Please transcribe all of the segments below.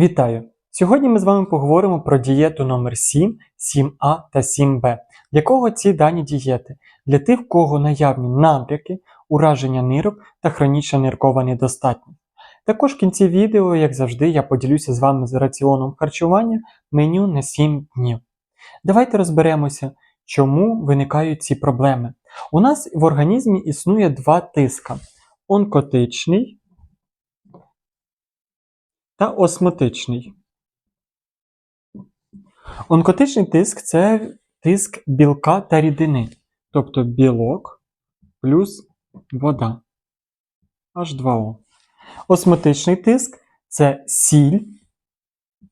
Вітаю! Сьогодні ми з вами поговоримо про дієту номер 7, 7А та 7Б. Для кого ці дані дієти? Для тих, в кого наявні набряки, ураження нирок та хронічна ниркова недостатність. Також в кінці відео, як завжди, я поділюся з вами з раціоном харчування меню на 7 днів. Давайте розберемося, чому виникають ці проблеми. У нас в організмі існує два тиска: онкотичний та осмотичний. Онкотичний тиск це тиск білка та рідини, тобто білок плюс вода H2O. Осмотичний тиск це сіль,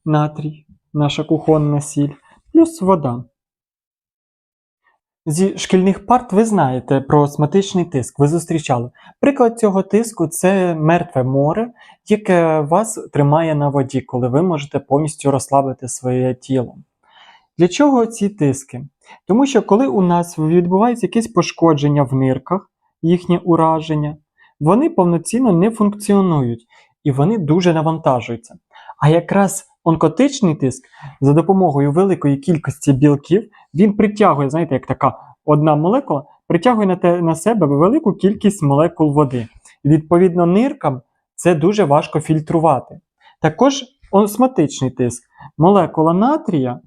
натрій, наша кухонна сіль, плюс вода. Зі шкільних парт ви знаєте про осмотичний тиск, ви зустрічали. Приклад цього тиску це мертве море, яке вас тримає на воді, коли ви можете повністю розслабити своє тіло. Для чого ці тиски? Тому що коли у нас відбувається якесь пошкодження в нирках, їхнє ураження, вони повноцінно не функціонують і вони дуже навантажуються. А якраз онкотичний тиск за допомогою великої кількості білків він притягує, знаєте, як така одна молекула, притягує на, те, на себе велику кількість молекул води. Відповідно, ниркам це дуже важко фільтрувати. Також осмотичний тиск. Молекула натрія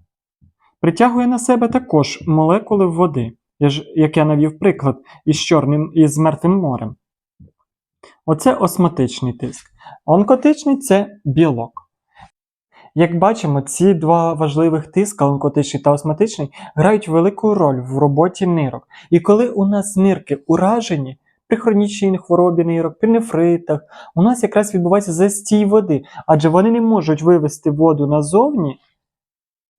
притягує на себе також молекули води, як я навів приклад із чорним із мертвим морем. Оце осмотичний тиск. Онкотичний це білок. Як бачимо, ці два важливих тиска, онкотичний та осмотичний, грають велику роль в роботі нирок. І коли у нас нирки уражені, при хронічній хворобі нирок, при нефритах, у нас якраз відбувається застій води, адже вони не можуть вивести воду назовні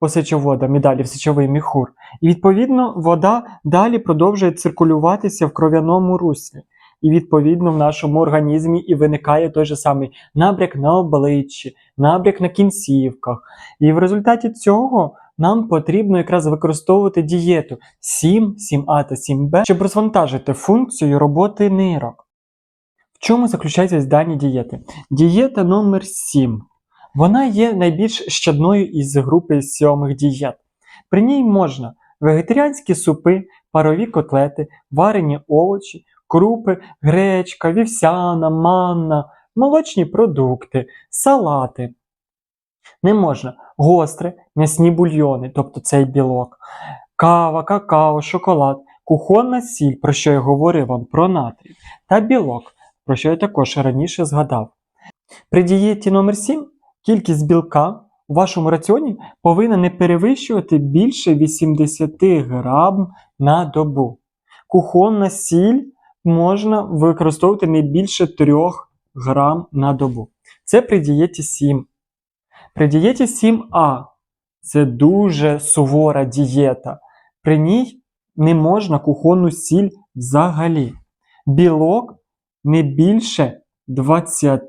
по сечоводам і далі в сечовий міхур. І відповідно вода далі продовжує циркулюватися в кров'яному руслі. І відповідно в нашому організмі і виникає той же самий набряк на обличчі, набряк на кінцівках. І в результаті цього нам потрібно якраз використовувати дієту 7, 7А та 7Б, щоб розвантажити функцію роботи нирок. В чому заключаються дані дієти? Дієта номер 7. Вона є найбільш щадною із групи сьомих дієт. При ній можна вегетаріанські супи, парові котлети, варені овочі, крупи, гречка, вівсяна, манна, молочні продукти, салати. Не можна гостре, м'ясні бульйони, тобто цей білок, кава, какао, шоколад, кухонна сіль, про що я говорив вам про натрій, та білок, про що я також раніше згадав. При дієті номер 7 кількість білка у вашому раціоні повинна не перевищувати більше 80 грам на добу. Кухонна сіль можна використовувати не більше 3 грам на добу. Це при дієті 7. При дієті 7А це дуже сувора дієта. При ній не можна кухонну сіль взагалі. Білок не більше 20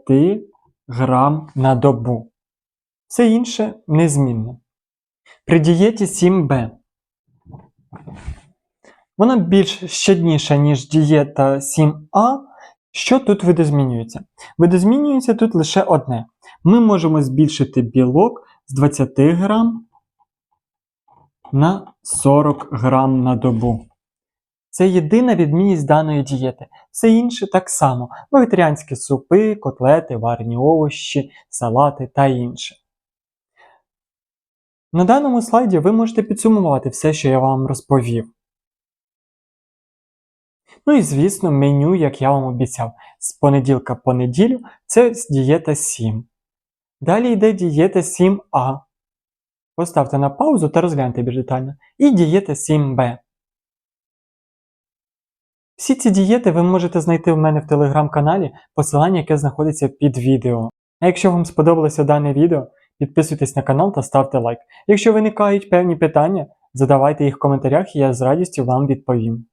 грам на добу. Все інше незмінно. При дієті 7Б. Вона більш щадніша, ніж дієта 7А. Що тут видозмінюється? Видозмінюється тут лише одне. Ми можемо збільшити білок з 20 грам на 40 грам на добу. Це єдина відмінність даної дієти. Все інше так само: вегетаріанські супи, котлети, варені овощі, салати та інше. На даному слайді ви можете підсумувати все, що я вам розповів. Ну і звісно, меню, як я вам обіцяв, з понеділка по неділю це дієта 7. Далі йде дієта 7А. Поставте на паузу та розгляньте більш детально. І дієта 7Б. Всі ці дієти ви можете знайти в мене в телеграм-каналі, посилання, яке знаходиться під відео. А якщо вам сподобалося дане відео, підписуйтесь на канал та ставте лайк. Якщо виникають певні питання, задавайте їх в коментарях і я з радістю вам відповім.